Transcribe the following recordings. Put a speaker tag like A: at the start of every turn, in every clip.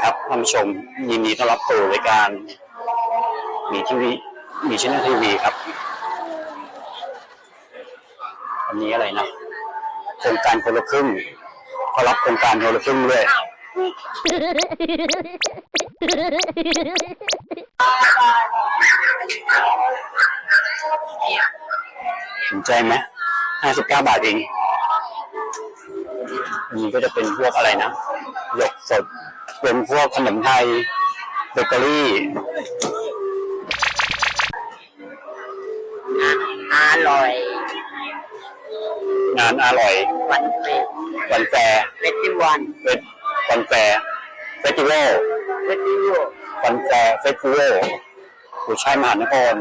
A: ครับท่านผู้ชมยินดีต้อนรับสู่รายการ มีทีวีมีช่องทีวีครับอันนี้อะไรนะโครงการคนละครึ่งเขารับโครงการคนละครึ่งด้วยสนใจไหมห้าสิบเก้าบาทเองอันนี้ก็จะเป็นพวกอะไรนะหยกสด เป็นพวกขนมไทยเบเกอรี่
B: อร่อย
A: งานอร่อย
B: วันเป็ด
A: วันแฟร์
B: เฟสติวัล
A: เฟสวันแฟร์เฟสติวัล
B: เฟสติวัล
A: วันแฟร์เฟสติวัลอยู่ชายมหานคร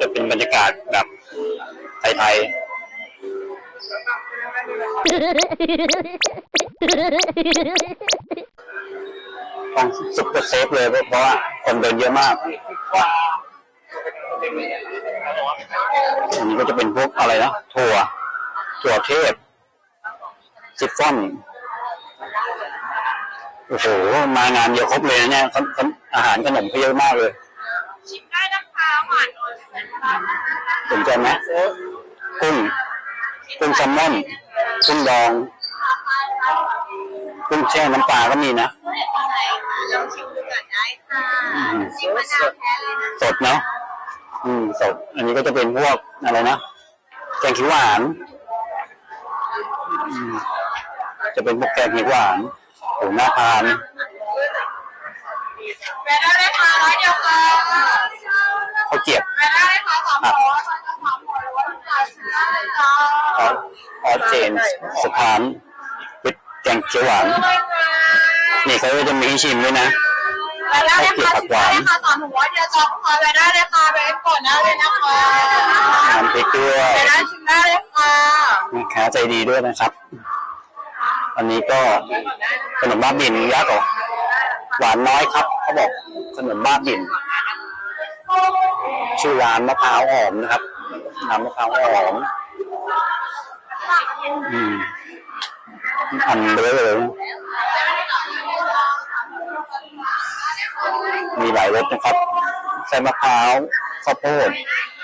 A: จะเป็นบรรยากาศแบบไทยๆ ต้องซุปเปอร์เซฟเลยเพราะว่าคนเดินเยอะมากอันนี้ก็จะเป็นพวกอะไรนะถั่วถั่วเทพซิฟฟ่อนโอ้โหมางานเดียวครบเลยนะเนี่ยขนขนอาหารขนมเขาเยอะมากเลย
C: ชิมได้นะคะหวานน้อยนะคะ
A: สนใจไหมกุ้งกุ้งแซลมอนกุ้งดอง กุ้งแช่น้ำปลาก็มีนะ
C: ลองชิมดูก่อนได้ค่ะชิมมะนาวแท้เลยนะ
A: สดเนาะอืมสด อันนี้ก็จะเป็นพวกอะไรนะแกงเขียวหวานอืมจะเป็นพวกแกงเขียวหวานโอ้น่าทาน
C: แม่ได้เลยค่ะร้อยเดียวค่ะ
A: ข้าวเกรียบ
C: แม่ได้เลยค่ะสามร้อยสามร้อยหรือว่าลูกค้าชิมได้เลยจ้า
A: ออสออสเจนสถานเป็นแก งเขียวหวาน
C: เลยค่ะ
A: นี่เขาก็จะมีให้ชิมด้วยนะ
C: แม่ได้เลยค่ะชิมได้เลยค่ะสามร้อยเดียวจ้าลูกค้าแม่ได้เลยค่ะแม่ก่อนหน้าเลยนะคะ
A: น้ำพริกด้วย
C: แม่ได้ชิมได้เลยค่ะ
A: แม่ค้าใจดีด้วยนะครับ อันนี้ก็ขนมบ้าบินยักษ์เหรอหวานน้อยครับ เขาบอกขนมบ้าบิน ชื่อร้านมะพร้าวหอมนะครับน้ำมะพร้าวหอม อืม อันเบลอเลยมีหลายรสนะครับใส่มะพร้าวข้าวโพด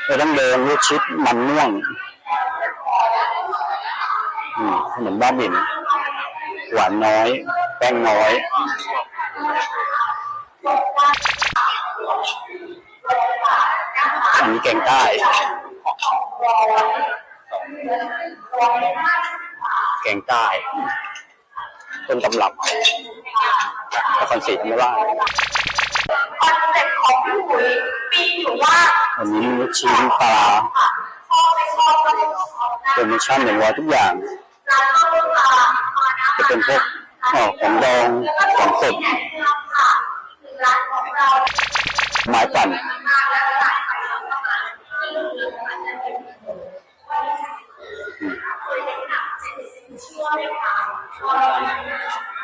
A: ไม่ต้องเดินลูกชิดมันม่วงอืมขนมบ้าบินหวานน้อย แป้งน้อยอันนี้แกงใต้ แกงใต้ต้นตำรับนครศรีธรรมราช
C: คอนเซ็ปต์ของพี่หุยปีอยู่ว่า
A: อันนี้ลูกชิ้นปลา
C: ชอบไม่ชอบก็ไม่ชอบนะ
A: โปรโมชั่นหนึ่งร้อยทุกอย่าง
C: ร้านข้าวต้มปลามานะ
A: จะเป็นพวกอ๋อของดองของสด
C: แนะนำค่ะคือร้านของเรา
A: ไม้ปั่น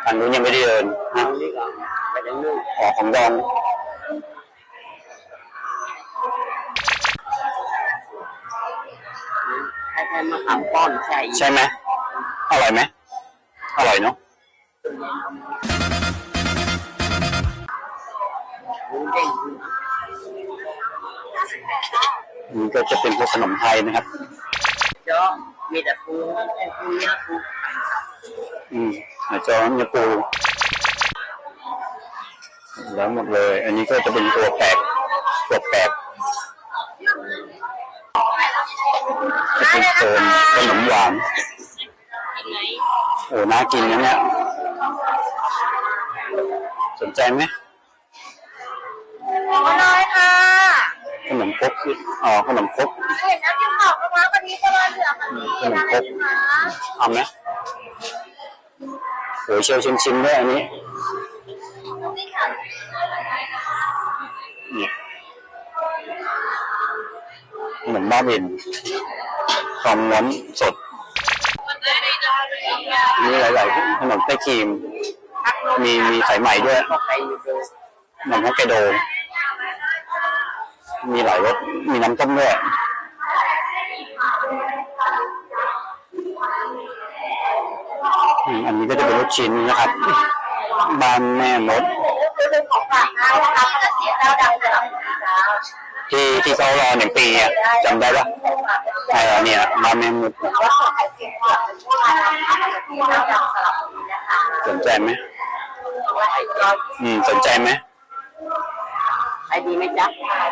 C: อั
A: นนู้นยังไม่ได้เดินฮะ
B: นี่ก็ไปยังนู่น
A: อ๋อของดอง
B: ให้ใช้มะขามป้อนใช่
A: ใช่ไหมอร่อยไหมอร่อยเนาะ
B: หมูเด้ง
A: นี่ก็จะเป็นพวกขนมไทยนะครับ
B: เจาะมีแต่ปูไอ้ปูเนื้อปู
A: อืม อาจจะเนื้อปูแล้วหมดเลย อันนี้ก็จะเป็นตัวแปลกตัวแปลกจะเป็นโซนขนมหวานโอ้น่ากินนะเนี่ยสนใจไหม
C: มาเลยค่ะ
A: ขนมครกคืออ๋อขนมครก
C: เห็นน้ำจิ้มหอมมากๆวันนี้ก็ร้อนเหลืองแบบนี้
A: ขนม
C: นะ
A: ครก
C: คะ
A: เอาไหม โอ้ยเชียวชิมๆด้วยอันนี้นี่ขนมบ้าบินทองม้วนสด มีหลายๆขนมไส้ครีม มีมีสายไหมด้วย
B: ก็ไปอยู่ดู
A: นมฮอกไกโด มีหลายรส มีน้ำต้มด้วย อืมอันนี้ก็จะเป็นลูกชิ้นนะครับอืบ้านแม่มด
C: คือเป็นของฝากได้นะคะก็จะเสียเจ้าดังสลับแล้ว
A: ที่ที่เขารอหนึ่งปีอะจำได้ปะเออเนี่ยบ้านแม่มด
C: ว่าของไข่เค็มก่อนเป็นช่วงอะไรนะคะจะเสียเจ้าดังสลับนะคะ
A: สนใจไหมอืมสนใจไหม
B: ไอดีไหมจ๊ะ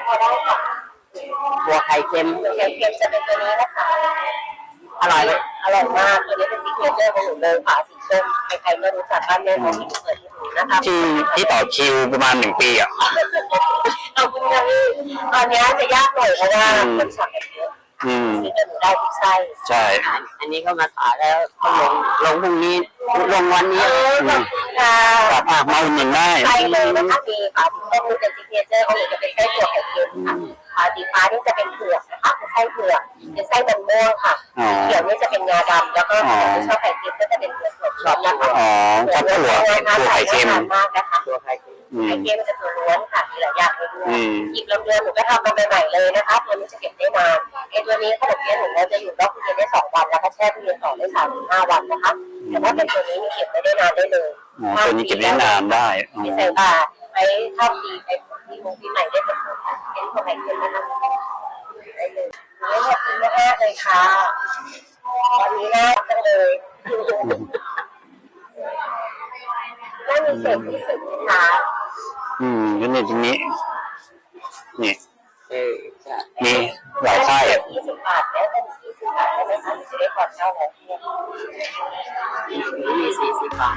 C: พอได้ค่ะ
B: บัวไข่เค็ม
C: ไข่เค็มจะเป็นตัวนี้นะคะ
B: อร่อยเลย
C: อร่อยมากตัวนี้เป็นซิกเนเจอร์ของหนูเลยค่ะสีส้มใครๆไม่รู้จักบ้านแม่ของที่เปิดที่หนูนะคะ
A: ที่ที่ต่อคิวประมาณหนึ่งปีอะ
C: ขอบคุณค่ะพี่ตอนนี้จะยากหน่อยเพราะว่าคนสั่งกันเยอะ
A: อืม
C: ที่จะหนูได้ทุกไส้
A: ใช่
B: อันนี้ก็มาขายแล้วเขาลงลงพรุ่งนี้ลงวันนี้
C: เออขอบคุณค่ะ
A: ครับอะมาอุดหนุนได้
C: ไปเลยนะคะมีค่ะสีส้มนี่เป็นซิกเนเจอร์ของหนูจะเป็นไส้ถั่วไข่เค็มค่ะอ่า สีฟ้านี่จะเป็นเผือกนะคะเป็นไส้เผือกเป็นไส้มันม่วงค่ะ
A: อ๋อ
C: เขียวนี่จะเป็นงาดำแล้วก็ของที่ชอบไข่เค็มก็จะเป็นเผือกสดๆนะคะ
A: อ๋อชอบถั่วถั่วไข่เค็ม
C: มากนะคะ
B: ตัวไข่เค็ม
A: อืม
C: ไข่เค็มมันจะตัวล้วนค่ะมีหลายอย่างเลยด้วย
A: อืม
C: หยิบลำเดือนหนูก็ทำมาใหม่ๆเลยนะคะตัวนี้จะเก็บได้นานไอ้ตัวนี้ขนมเปี๊ยะหนูเราจะอยู่นอกตู้เย็นได้สองวันแล้วก็แช่ตู้เย็นต่อได้สามถึงห้าวันนะคะแต่ถ้าเป็นตัวนี้มีเก็บไม่ได้นานได้เลย
A: อ๋อตัวนี้เก็บได้นานได้อ๋อ
C: มีใส่บาตรไปเข้าปีไปปี มงปีใหม่ได้หมดเลยค่ะเป็นของไข่เค็มนะคะได้เลยนี่ขอบคุณมากๆเลยค่ะวันนี้น่ารักจังเลยน่ามีเศษที่สุดนะคะ
A: อืมแล้วเนี่ยตรงนี้ นี่
B: เออจะ
A: มีหลายไส้อะ
C: ยี่สิบบาทแล้วเป็นยี่สิบบาทได้ไหมคะจะได้ก่อนเข้าแล้ว
B: มีสี่สิบบาท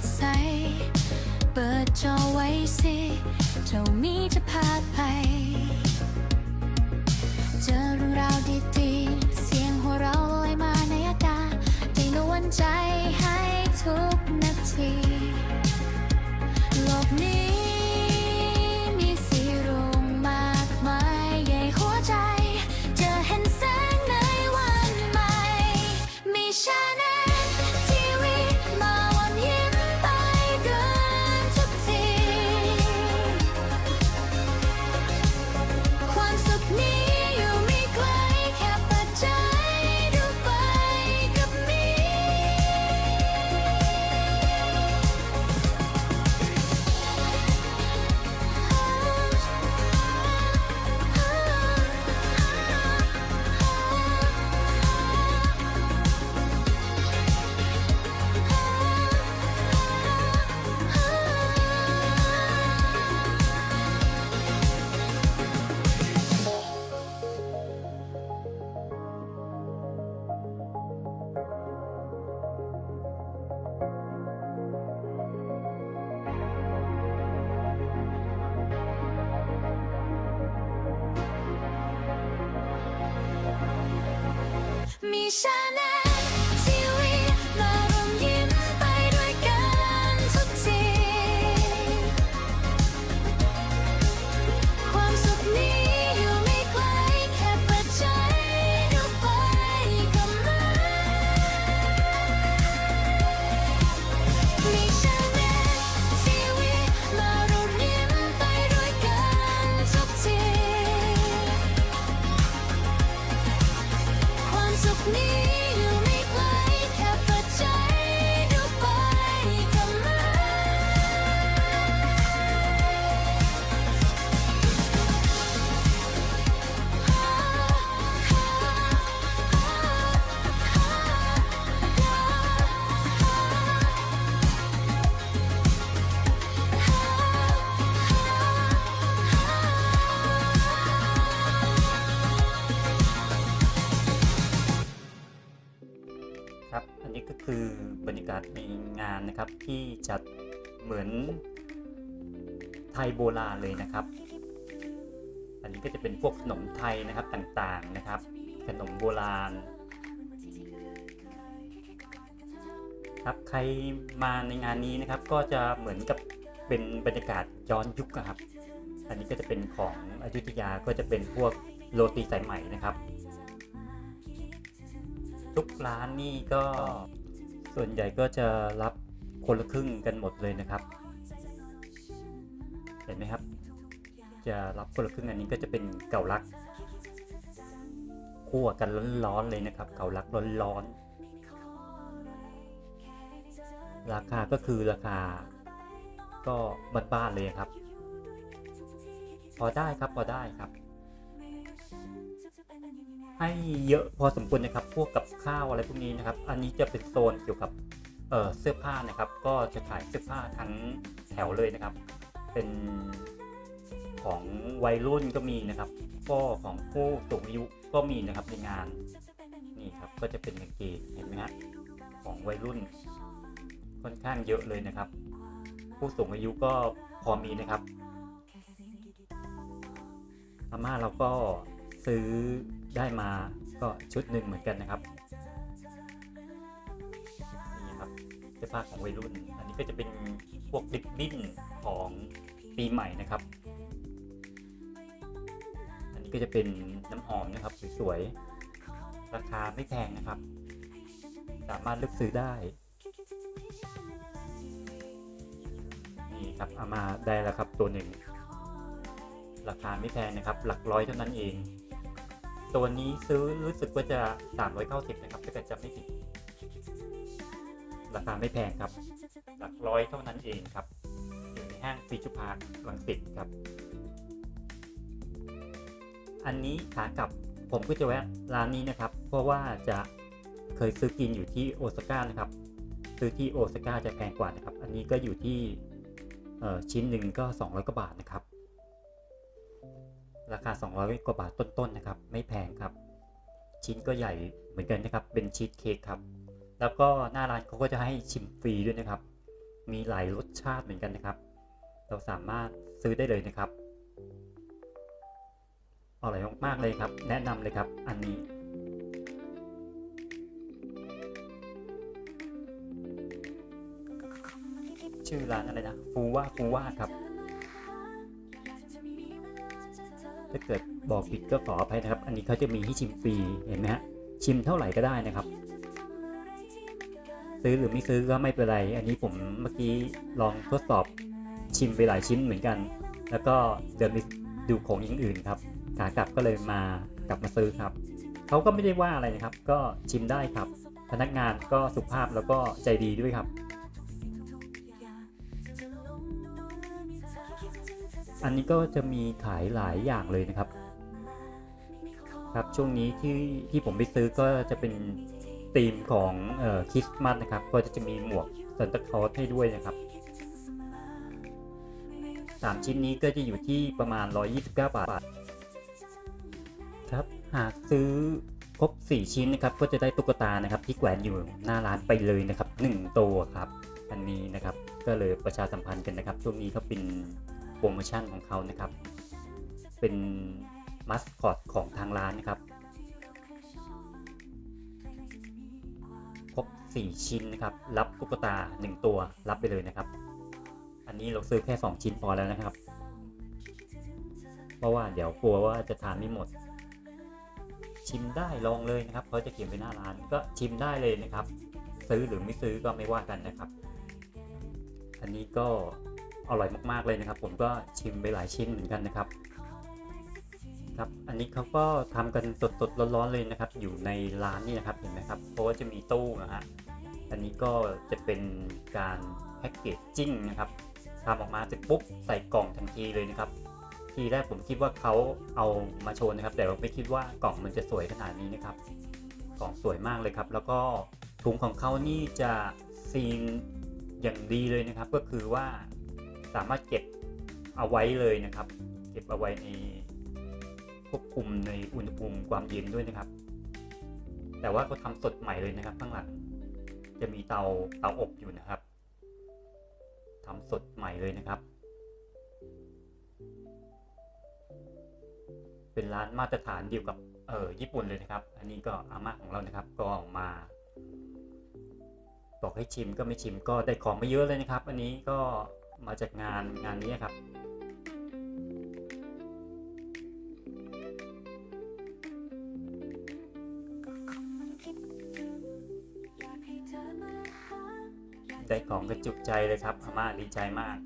D: ดใส เปิดจอไว้สิ เจ้ามีจะพาไป นะครับ ที่จัด
E: เหมือนไทยโบราณเลยนะครับ อันนี้ก็จะเป็นพวกขนมไทยนะครับต่างๆนะครับ ขนมโบราณ ครับใครมาในงานนี้นะครับก็จะเหมือนกับเป็นบรรยากาศย้อนยุคครับ อันนี้ก็จะเป็นของอยุธยาก็จะเป็นพวกโรตีสายไหม่นะครับ ทุกร้านนี่ก็ส่วนใหญ่ก็จะรับ คนละครึ่งกันหมดเลยนะครับ เห็นไหมครับ จะรับคนละครึ่งอันนี้ก็จะเป็นเก่าลักคั่วกันร้อนๆเลยนะครับ เก่าลักร้อนๆราคาก็คือราคา ก็บ้านๆเลยครับ พอได้ครับพอได้ครับให้เยอะพอสมควรนะครับ พวกกับข้าวอะไรพวกนี้นะครับ อันนี้จะเป็นโซนเกี่ยวกับ เเสื้อผ้านะครับก็จะขายเสื้อผ้าทั้งแถวเลยนะครับ เป็นของวัยรุ่นก็มีนะครับ ก็ของผู้สูงอายุก็มีนะครับในงานนี่ครับก็จะเป็นกางเกงเห็นไหมฮะของวัยรุ่น ค่อนข้างเยอะเลยนะครับ ผู้สูงอายุก็พอมีนะครับอาม่าเราก็ซื้อได้มาก็ชุดหนึ่งเหมือนกันนะครับ สื้อผ้าของวัยรุ่น อันนี้ก็จะเป็นพวกดิบบิ้นของปีใหม่นะครับ อันนี้ก็จะเป็นน้ำหอมนะครับสวยๆ ราคาไม่แพงนะครับ สามารถเลือกซื้อได้ นี่ครับเอามาได้แล้วครับตัวหนึ่ง ราคาไม่แพงนะครับ หลักร้อยเท่านั้นเอง ตัวนี้ซื้อรู้สึกว่าจะ 390 นะครับถ้าเกิดจำไม่ผิด ราคาไม่แพงครับ หลักร้อยเท่านั้นเองครับ อยู่ในห้างฟิจูพาร์คลังสิตครับ อันนี้ขากลับผมก็จะแวะร้านนี้นะครับ เพราะว่าจะเคยซื้อกินอยู่ที่โอซาก้านะครับ ซื้อที่โอซาก้าจะแพงกว่านะครับ อันนี้ก็อยู่ที่ชิ้นหนึ่งก็ 200 กว่าบาทนะครับ ราคา 200 กว่าบาทต้นๆนะครับ ไม่แพงครับ ชิ้นก็ใหญ่เหมือนกันนะครับ เป็นชีสเค้กครับ แล้วก็หน้าร้านเขาก็จะให้ชิมฟรีด้วยนะครับ มีหลายรสชาติเหมือนกันนะครับ เราสามารถซื้อได้เลยนะครับอร่อยมากๆเลยครับ แนะนำเลยครับอันนี้ชื่อร้านอะไรนะฟูว่าฟูว่าครับถ้าเกิดบอกผิดก็ขออภัยนะครับ อันนี้เขาจะมีให้ชิมฟรีเห็นไหมฮะชิมเท่าไหร่ก็ได้นะครับ ซื้อหรือไม่ซื้อก็ไม่เป็นไร อันนี้ผมเมื่อกี้ลองทดสอบชิมไปหลายชิ้นเหมือนกัน แล้วก็เดินไปดูของอย่างอื่นครับขากลับก็เลยมากลับมาซื้อครับเขาก็ไม่ได้ว่าอะไรนะครับ ก็ชิมได้ครับ พนักงานก็สุภาพแล้วก็ใจดีด้วยครับ อันนี้ก็จะมีขายหลายอย่างเลยนะครับ ครับช่วงนี้ที่ที่ผมไปซื้อก็จะเป็น ธีมของเอ่อคริสต์มาสนะครับ ก็จะมีหมวกซันตาคลอสให้ด้วยนะครับสามชิ้นนี้ก็จะอยู่ที่ประมาณ 129 บาท ครับ หากซื้อครบ 4 ชิ้นนะครับ ก็จะได้ตุ๊กตานะครับที่แขวนอยู่หน้าร้านไปเลยนะครับ 1 ตัวครับ อันนี้นะครับ ก็เลยประชาสัมพันธ์กันนะครับ ช่วงนี้เขาเป็นโปรโมชั่นของเขานะครับ เป็นมัสคอตของทางร้านนะครับ 4 ชิ้นนะครับ รับตุ๊กตา 1 ตัวรับไปเลยนะครับ อันนี้เราซื้อแค่ 2 ชิ้นพอแล้วนะครับ เพราะว่าเดี๋ยวกลัวว่าจะทานไม่หมด ชิมได้ลองเลยนะครับเขาจะเขียนไว้หน้าร้านก็ชิมได้เลยนะครับ ซื้อหรือไม่ซื้อก็ไม่ว่ากันนะครับ อันนี้ก็อร่อยมากๆเลยนะครับ ผมก็ชิมไปหลายชิ้นเหมือนกันนะครับ ครับ อันนี้เขาก็ทำกันสดๆร้อนๆเลยนะครับ อยู่ในร้านนี่นะครับเห็นไหมครับ เพราะว่าจะมีตู้นะฮะ อันนี้ก็จะเป็นการแพ็กเกจจิ้งนะครับทำออกมาเสร็จปุ๊บใส่กล่องทันทีเลยนะครับ ทีแรกผมคิดว่าเขาเอามาโชว์นะครับ แต่ว่าไม่คิดว่ากล่องมันจะสวยขนาดนี้นะครับ กล่องสวยมากเลยครับ แล้วก็ถุงของเขานี่จะซีนอย่างดีเลยนะครับ ก็คือว่าสามารถเก็บเอาไว้เลยนะครับ เก็บเอาไว้ใน ควบคุมในอุณหภูมิความเย็นด้วยนะครับ แต่ว่าเขาทำสดใหม่เลยนะครับ ข้างหลัง จะมีเตาเตาอบอยู่นะครับทำสดใหม่เลยนะครับ เป็นร้านมาตรฐานเดียวกับเออญี่ปุ่นเลยนะครับ อันนี้ก็อาม่าของเรานะครับก็ออกมา บอกให้ชิมก็ไม่ชิมก็ได้ของไม่เยอะเลยนะครับ อันนี้ก็มาจากงานงานนี้ครับ「 ได้ของกระจุกใจเลยครับอาม่าดีใจมาก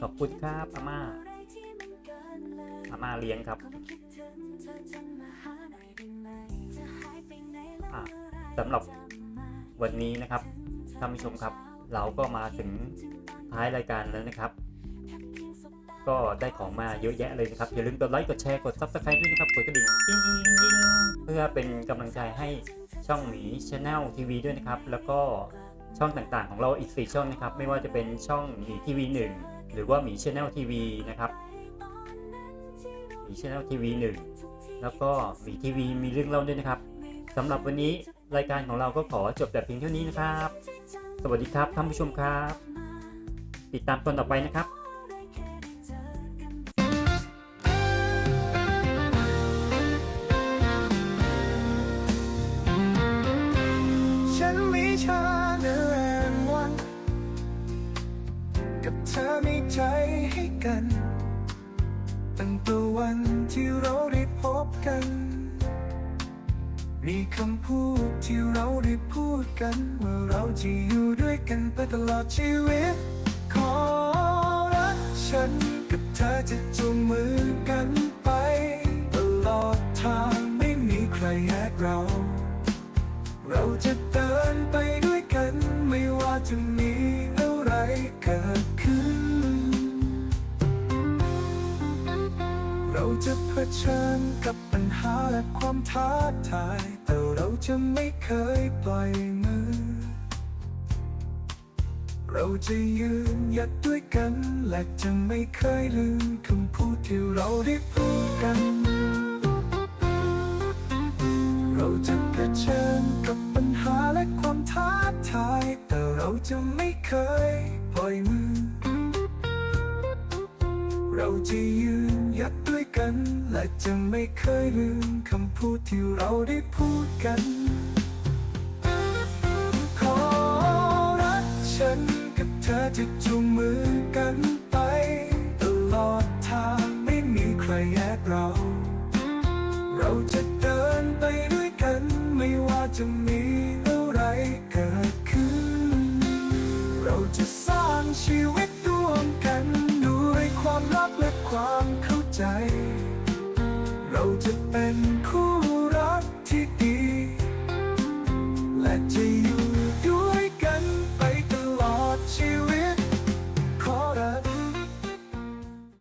E: ขอบคุณครับอาม่าอาม่าเลี้ยงครับสำหรับวันนี้นะครับท่านผู้ชมครับ เราก็มาถึงท้ายรายการแล้วนะครับ ก็ได้ของมาเยอะแยะเลยนะครับ อย่าลืมกดไลค์กดแชร์กด subscribe ด้วยนะครับกดกระดิ่งจริงกิ้งกิ้งเพื่อเป็นกำลังใจให้ ช่องหมีชาแนลทีวีด้วยนะครับ แล้วก็ช่องต่างๆ ของเราอีก 4 ช่องนะครับ ไม่ว่าจะเป็นช่องหมีทีวีหนึ่งหรือว่าหมีชาแนลทีวีนะครับหมีชาแนลทีวีหนึ่งแล้วก็หมีทีวีมีเรื่องเล่าด้วยนะครับสำหรับวันนี้รายการของเราก็ขอจบแต่เพียงเท่านี้นะครับ สวัสดีครับท่านผู้ชมครับ ติดตามตอนต่อไปนะครับ
F: ตั้งแต่วันที่เราได้พบกัน มีคำพูดที่เราได้พูดกันว่าเราจะอยู่ด้วยกันไปตลอดชีวิต ขอรักฉันกับเธอจะจูงมือกันไป ตลอดทางไม่มีใครแยกเรา เราจะเดินไปด้วยกันไม่ว่าจะมี จะเผชิญกับปัญหาและความท้าทาย แต่เราจะไม่เคยปล่อยมือ เราจะยืนหยัดด้วยกัน และจะไม่เคยลืมคำพูดที่เราได้พูดกัน เราจะเผชิญกับปัญหาและความท้าทาย แต่เราจะไม่เคยปล่อยมือ เราจะยืน กัน และจะไม่เคยลืมคำพูดที่เราได้พูดกัน ขอรักฉันกับเธอจะจูงมือกัน